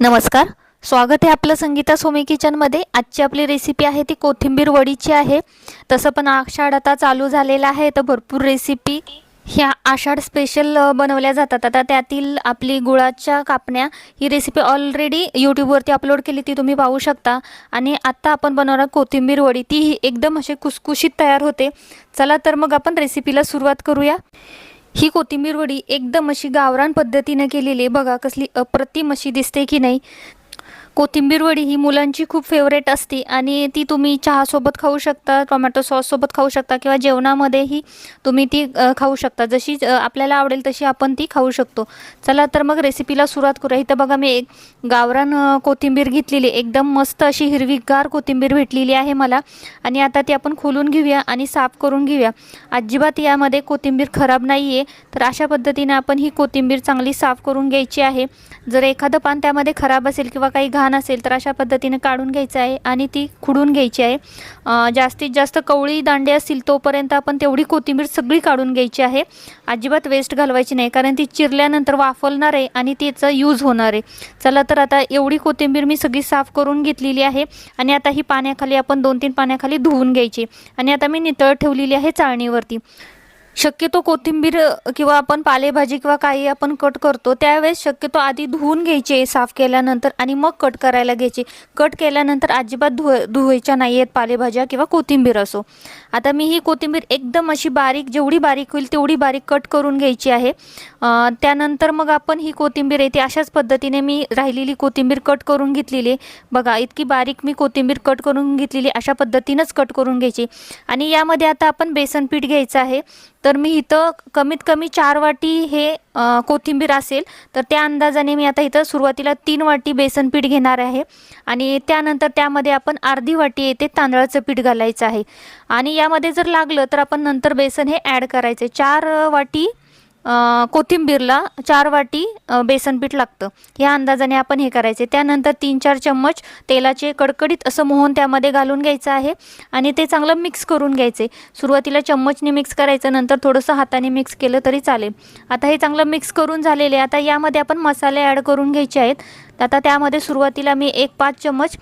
नमस्कार. स्वागत आहे आपलं संगीता सोमी किचनमध्ये आजची आपली रेसिपी आहे ती कोथिंबीर वडीची आहे. तसं पण आषाढ आता चालू झालेला आहे. तर भरपूर रेसिपी ह्या आषाढ स्पेशल बनवल्या जातात. आता त्यातील आपली गुळाच्या कापण्या ही रेसिपी ऑलरेडी यूट्यूबवरती अपलोड केली ती तुम्ही पाहू शकता. आणि आत्ता आपण बनवणार कोथिंबीर वडी. ती ही एकदम अशी कुसकुशीत तयार होते. चला तर मग आपण रेसिपीला सुरुवात करूया. ही कोथिंबीर वडी एकदम अशी गावरान पद्धतीने केलेली बघा कसली अप्रतिम अशी दिसते की नाही. कोथिंबीर वडी ही मुलांची खूप फेवरेट असते आणि ती तुम्ही चहासोबत खाऊ शकता टोमॅटो सॉससोबत खाऊ शकता किंवा जेवणामध्येही तुम्ही ती खाऊ शकता. जशी आपल्याला आवडेल तशी आपण ती खाऊ शकतो. चला तर मग रेसिपीला सुरुवात करूया. इथं बघा मी एक गावरान कोथिंबीर घेतलेली आहे. एकदम मस्त अशी हिरवीगार कोथिंबीर भेटलेली आहे मला. आणि आता ती आपण खोलून घेऊया आणि साफ करून घेऊया. अजिबात यामध्ये कोथिंबीर खराब नाही आहे तर अशा पद्धतीने आपण ही कोथिंबीर चांगली साफ करून घ्यायची आहे. जर एखादं पान त्यामध्ये खराब असेल किंवा काही घाण असेल तर अशा पद्धतीने काढून घ्यायचं आहे आणि ती खुडून घ्यायची आहे. जास्तीत जास्त कवळी दांडे असतील तोपर्यंत आपण तेवढी कोथिंबीर सगळी काढून घ्यायची आहे. अजिबात वेस्ट घालवायची नाही कारण ती चिरल्यानंतर वाफलणार आहे आणि तिचं यूज होणार आहे. चला तर आता एवढी कोथिंबीर मी सगळी साफ करून घेतलेली आहे आणि आता ही पाण्याखाली आपण दोन तीन पाण्याखाली धुवून घ्यायची. आणि आता मी नितळ ठेवलेली आहे चाळणीवरती. शक्यतो कोथिंबीर किंवा आपण पालेभाजी किंवा काही आपण कट करतो त्यावेळेस शक्यतो आधी धुवून घ्यायचे साफ केल्यानंतर आणि मग कट करायला घ्यायचे. कट केल्यानंतर अजिबात धुव धुवायच्या नाही आहेत पालेभाज्या किंवा कोथिंबीर असो. आता मी ही कोथिंबीर एकदम अशी बारीक जेवढी बारीक होईल तेवढी बारीक कट करून घ्यायची आहे. त्यानंतर मग आपण ही कोथिंबीर येते अशाच पद्धतीने मी राहिलेली कोथिंबीर कट करून घेतलेली आहे. बघा इतकी बारीक मी कोथिंबीर कट करून घेतलेली अशा पद्धतीनंच कट करून घ्यायची. आणि यामध्ये आता आपण बेसन पीठ घ्यायचं आहे. तर मी इथं कमीत कमी चार वाटी हे कोथिंबीर असेल तर त्या अंदाजाने मी आता इथं सुरुवातीला तीन वाटी बेसन पीठ घेणार आहे. आणि त्यानंतर त्यामध्ये आपण अर्धी वाटी येते तांदळाचं पीठ घालायचं आहे. आणि यामध्ये जर लागलं तर आपण नंतर बेसन हे ॲड करायचं चार वाटी कोथिंबीरला चार वाटी बेसन पीठ लागतं. ह्या अंदाजाने आपण हे करायचे. त्यानंतर तीन चार चम्मच तेलाचे कडकडीत असं मोहन त्यामध्ये घालून घ्यायचं आहे आणि ते चांगलं मिक्स करून घ्यायचे. सुरुवातीला चम्मचने मिक्स करायचं नंतर थोडंसं हाताने मिक्स केलं तरी चालेल. आता हे चांगलं मिक्स करून झालेले आता यामध्ये आपण मसाले ॲड करून घ्यायचे आहेत. तर आता त्यामध्ये सुरुवातीला मी एक पाच चम्मच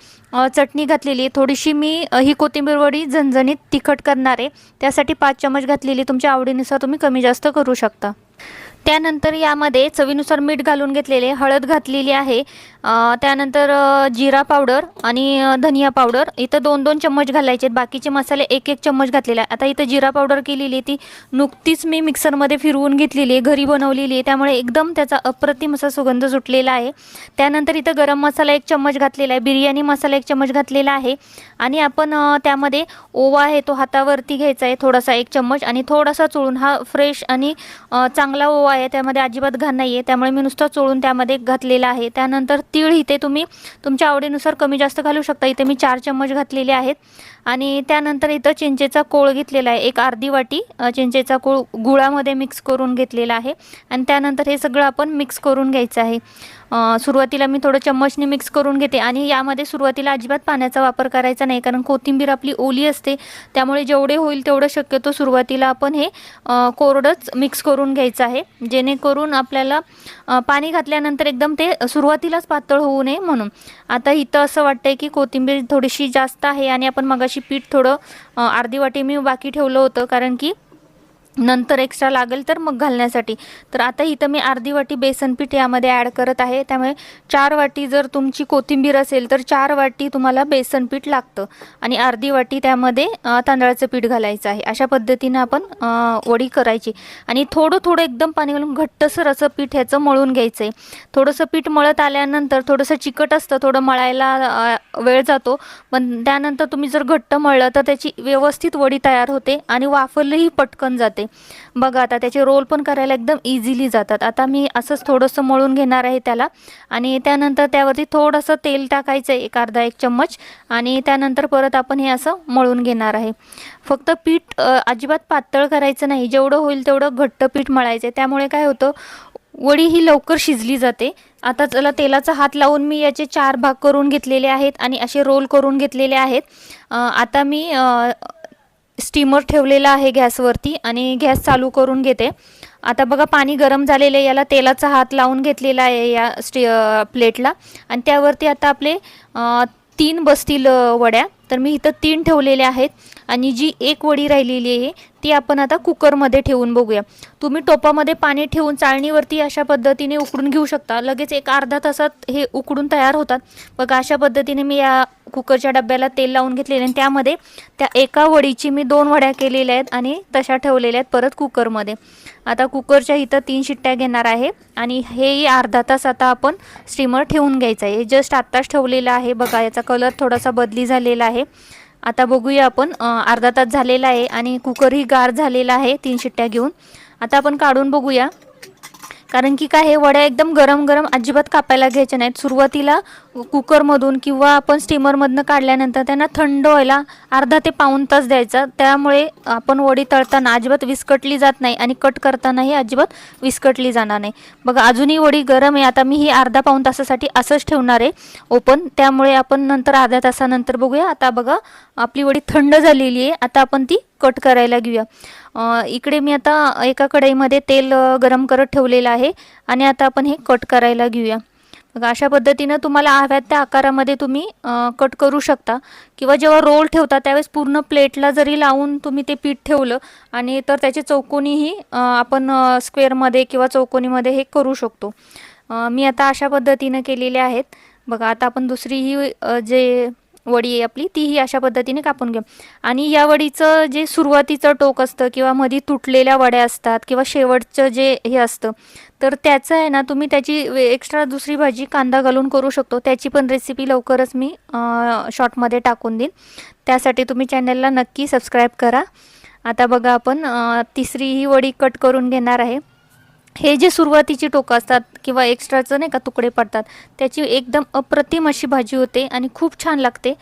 चटणी घातलेली थोडीशी मी ही कोथिंबीर वडी झणझणीत तिखट करणार आहे. त्यासाठी पाच चम्मच घातलेली तुमच्या आवडीनुसार तुम्ही कमी जास्त करू शकता. त्यानंतर यामध्ये चवीनुसार मीठ घालून घेतलेले हळद घातलेली आहे. त्यानंतर जिरा पावडर आणि धनिया पावडर. इथं दोन दोन चम्मच घालायचे आहेत. बाकीचे मसाले एक एक चम्मच घातलेले आहे आता इथं जिरा पावडर केलेली आहे. ती नुकतीच मी मिक्सरमध्ये फिरवून घेतलेली आहे. घरी बनवलेली आहे. त्यामुळे एकदम त्याचा अप्रतिम असा सुगंध सुटलेला आहे. त्यानंतर इथं गरम मसाला एक चम्मच घातलेला आहे. बिर्याणी मसाला एक चम्मच घातलेला आहे. आणि आपण त्यामध्ये ओवा आहे तो हातावरती घ्यायचा आहे. थोडासा एक चम्मच आणि थोडासा चोळून. हा फ्रेश आणि चांगला ओवा आहे. त्यामध्ये अजिबात घाण नाही आहे त्यामुळे मी नुसतं चोळून त्यामध्ये घातलेला आहे. त्यानंतर तीळ इथे तुम्ही तुमच्या आवडीनुसार कमी जास्त घालू शकता. इथे मी चार चम्मच घातलेले आहेत. आणि त्यानंतर इथं चिंचेचा कोळ घेतलेला आहे. एक अर्धी वाटी चिंचेचा कोळ गुळामध्ये मिक्स करून घेतलेला आहे. आणि त्यानंतर हे सगळं आपण मिक्स करून घ्यायचं आहे. सुरुवातीला मी थोडं चम्मचने मिक्स करून घेते आणि यामध्ये सुरुवातीला अजिबात पाण्याचा वापर करायचा नाही कारण कोथिंबीर आपली ओली असते त्यामुळे जेवढे होईल तेवढं शक्यतो सुरुवातीला आपण हे कोरडंच मिक्स करून घ्यायचं आहे. जेणेकरून आपल्याला पाणी घातल्यानंतर एकदम ते सुरुवातीलाच पातळ होऊ नये म्हणून. आता इथं असं वाटतंय की कोथिंबीर थोडीशी जास्त आहे आणि आपण मगाशी पीठ थोडं अर्धी वाटी मी बाकी ठेवलं होतं कारण की नंतर एक्स्ट्रा लागेल तर मग घालण्यासाठी. तर आता इथं मी अर्धी वाटी बेसन पीठ यामध्ये ॲड करत आहे. त्यामुळे चार वाटी जर तुमची कोथिंबीर असेल तर चार वाटी तुम्हाला बेसन पीठ लागतं. आणि अर्धी वाटी त्यामध्ये तांदळाचं पीठ घालायचं आहे. अशा पद्धतीनं आपण वडी करायची. आणि थोडं थोडं एकदम पाणी घालून घट्टसर असं पीठ ह्याचं मळून घ्यायचं आहे थोडंसं पीठ मळत आल्यानंतर थोडंसं चिकट असतं थोडं मळायला वेळ जातो. पण त्यानंतर तुम्ही जर घट्ट मळलं तर त्याची व्यवस्थित वडी तयार होते आणि वाफरलंही पटकन जाते. बघा आता त्याचे रोल पण करायला एकदम इझिली जातात. आता मी असंच थोडंसं मळून घेणार आहे त्याला. आणि त्यानंतर त्यावरती थोडंसं तेल टाकायचं आहे एक अर्धा एक चम्मच. आणि त्यानंतर परत आपण हे असं मळून घेणार आहे. फक्त पीठ अजिबात पातळ करायचं नाही. जेवढं होईल तेवढं घट्ट पीठ मळायचं आहे त्यामुळे काय होतं वडी ही लवकर शिजली जाते. आता चला तेलाचा हात लावून मी याचे चार भाग करून घेतलेले आहेत आणि असे रोल करून घेतलेले आहेत. आता मी स्टीमर ठेवलेला आहे गॅसवरती आणि गॅस चालू करून घेते. आता बघा पाणी गरम झालेलं आहे याला तेलाचा हात लावून घेतलेला आहे या स्टी प्लेटला. आणि त्यावरती आता आपले तीन बसतील वड्या. तर मी इथं तीन ठेवलेल्या आहेत आणि जी एक वडी राहिलेली आहे ती आपण आता कुकरमध्ये ठेवून बघूया. तुम्ही टोपामध्ये पाणी ठेवून चाळणीवरती अशा पद्धतीने उकडून घेऊ शकता. लगेच एक अर्धा तासात हे उकडून तयार होतात. बघा अशा पद्धतीने मी या कुकरच्या डब्याला तेल लावून घेतलेले आणि त्यामध्ये त्या एका वडीची मी दोन वड्या केलेल्या आहेत आणि तशा ठेवलेल्या आहेत परत कुकरमध्ये. आता कुकरच्या इथं तीन शिट्ट्या घेणार आहे आणि हेही अर्धा तास आता आपण स्टीमर ठेवून घ्यायचं आहे. हे जस्ट आत्ताच ठेवलेलं आहे. बघा याचा कलर थोडासा बदली झालेला आहे. आता बघूया आपण अर्धा तास झालेला आहे आणि कुकरही गार झालेला आहे तीन शिट्ट्या घेऊन. आता आपण काढून बघूया. कारण की काय हे वड्या एकदम गरम गरम अजिबात कापायला घ्यायच्या नाहीत. सुरुवातीला कुकरमधून किंवा आपण स्टीमरमधनं काढल्यानंतर त्यांना थंड व्हायला अर्धा ते पाऊण तास द्यायचा. त्यामुळे आपण वडी तळताना अजिबात विस्कटली जात नाही आणि कट करतानाही अजिबात विस्कटली जाणार नाही. बघा अजूनही वडी गरम आहे. आता मी ही अर्धा पाऊण तासासाठी असंच ठेवणार आहे ओपन. त्यामुळे आपण नंतर अर्ध्या तासानंतर बघूया. आता बघा आपली वडी थंड झालेली आहे. आता आपण ती कट करायला घेऊया. इकडे मी आता एका कढईमध्ये तेल गरम करत ठेवलेलं आहे आणि आता आपण हे कट करायला घेऊया. बघा अशा पद्धतीनं तुम्हाला हव्यात त्या आकारामध्ये तुम्ही कट करू शकता. किंवा जेव्हा रोल ठेवता त्यावेळेस पूर्ण प्लेटला जरी लावून तुम्ही ते पीठ ठेवलं आणि तर त्याचे चौकोनीही आपण स्क्वेअरमध्ये किंवा चौकोनीमध्ये हे करू शकतो. मी आता अशा पद्धतीनं केलेले आहेत. बघा आता आपण दुसरीही जे वडी आहे आपली तीही अशा पद्धतीने कापून घेऊ. आणि या वडीचं जे सुरुवातीचं टोक असतं किंवा मध्ये तुटलेल्या वड्या असतात किंवा शेवटचं जे हे असतं तर त्याचं आहे ना तुम्ही त्याची एक्स्ट्रा दुसरी भाजी कांदा घालून करू शकतो. त्याची पण रेसिपी लवकरच मी शॉर्टमध्ये टाकून देईन. त्यासाठी तुम्ही चॅनलला नक्की सबस्क्राईब करा. आता बघा आपण तिसरी ही वडी कट करून घेणार आहे. हे जे सुरुवातीची टोकं असतात किंवा एक्स्ट्राचं नाही का तुकडे पडतात त्याची एकदम अप्रतिम अशी भाजी होते आणि खूप छान लागते.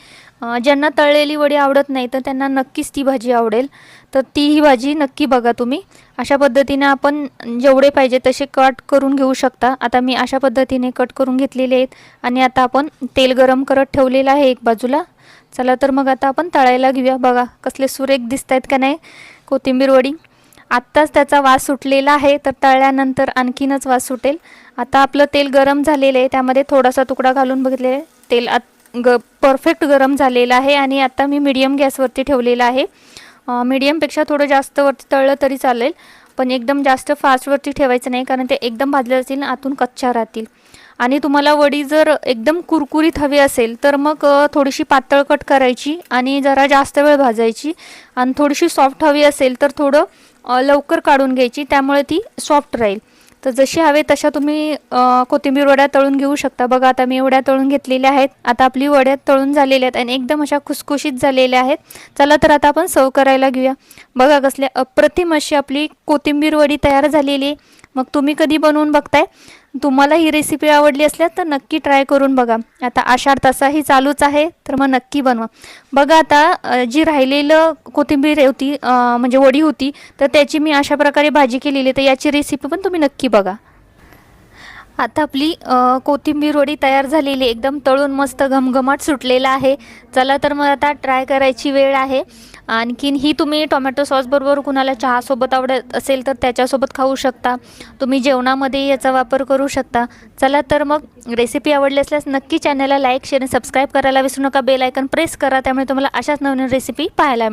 ज्यांना तळलेली वडी आवडत नाही तर त्यांना नक्कीच ती भाजी आवडेल. तर ती ही भाजी नक्की बघा तुम्ही. अशा पद्धतीने आपण जेवढे पाहिजे तसे कट करून घेऊ शकता. आता मी अशा पद्धतीने कट करून घेतलेले आहेत आणि आता आपण तेल गरम करत ठेवलेलं आहे एक बाजूला. चला तर मग आता आपण तळायला घेऊया. बघा कसले सुरेख दिसत आहेत का नाही कोथिंबीर वडी. आत्ताच त्याचा वास सुटलेला आहे तर तळल्यानंतर आणखीनच वास सुटेल. आता आपलं तेल गरम झालेलं आहे त्यामध्ये थोडासा तुकडा घालून बघितले तेल आत ग परफेक्ट गरम झालेलं आहे आणि आता मी मीडियम गॅसवरती ठेवलेलं आहे. मीडियमपेक्षा थोडं जास्त वरती तळलं तरी चालेल पण एकदम जास्त फास्टवरती ठेवायचं नाही कारण ते एकदम भाजले जातील आतून कच्च्या राहतील. आणि तुम्हाला वडी जर एकदम कुरकुरीत हवी असेल तर मग थोडीशी पातळ कट करायची आणि जरा जास्त वेळ भाजायची. आणि थोडीशी सॉफ्ट हवी असेल तर थोडं लवकर काढून घ्यायची त्यामुळे ती सॉफ्ट राहील. तर जशी हवे तशा तुम्ही कोथिंबीर वड्या तळून घेऊ शकता. बघा आता मी वड्या तळून घेतलेल्या आहेत. आता आपली वड्या तळून झालेल्या आहेत आणि एकदम अशा खुसखुशीत झालेल्या आहेत. चला तर आता आपण सर्व करायला घेऊया. बघा कसल्या अप्रतिम अशी आपली कोथिंबीर वडी तयार झालेली आहे. मग तुम्ही कधी बनवून बघताय? तुम्हाला ही रेसिपी आवडली असल्यास तर नक्की ट्राय करून बघा. आता आषाढ तसाही चालूच आहे तर मग नक्की बनवा. बघा आता जी राहिलेलं कोथिंबीर होती म्हणजे वडी होती तर त्याची मी अशा प्रकारे भाजी केलेली तर याची रेसिपी पण तुम्ही नक्की बघा. आता आपली कोथिंबीर वडी तयार झालेली एकदम तळून मस्त घमघमाट सुटलेला आहे. चला तर मग आता ट्राय करायची वेळ आहे. आणखीन ही तुम्ही टोमॅटो सॉसबरोबर कुणाला चहासोबत आवडत असेल तर त्याच्यासोबत खाऊ शकता. तुम्ही जेवणामध्ये याचा वापर करू शकता. चला तर मग रेसिपी आवडली असल्यास नक्की चॅनलला लाईक शेअर आणि सबस्क्राईब करायला विसरू नका. बेल आयकन प्रेस करा. त्यामुळे तुम्हाला अशाच नवीन रेसिपी पाहायला मिळेल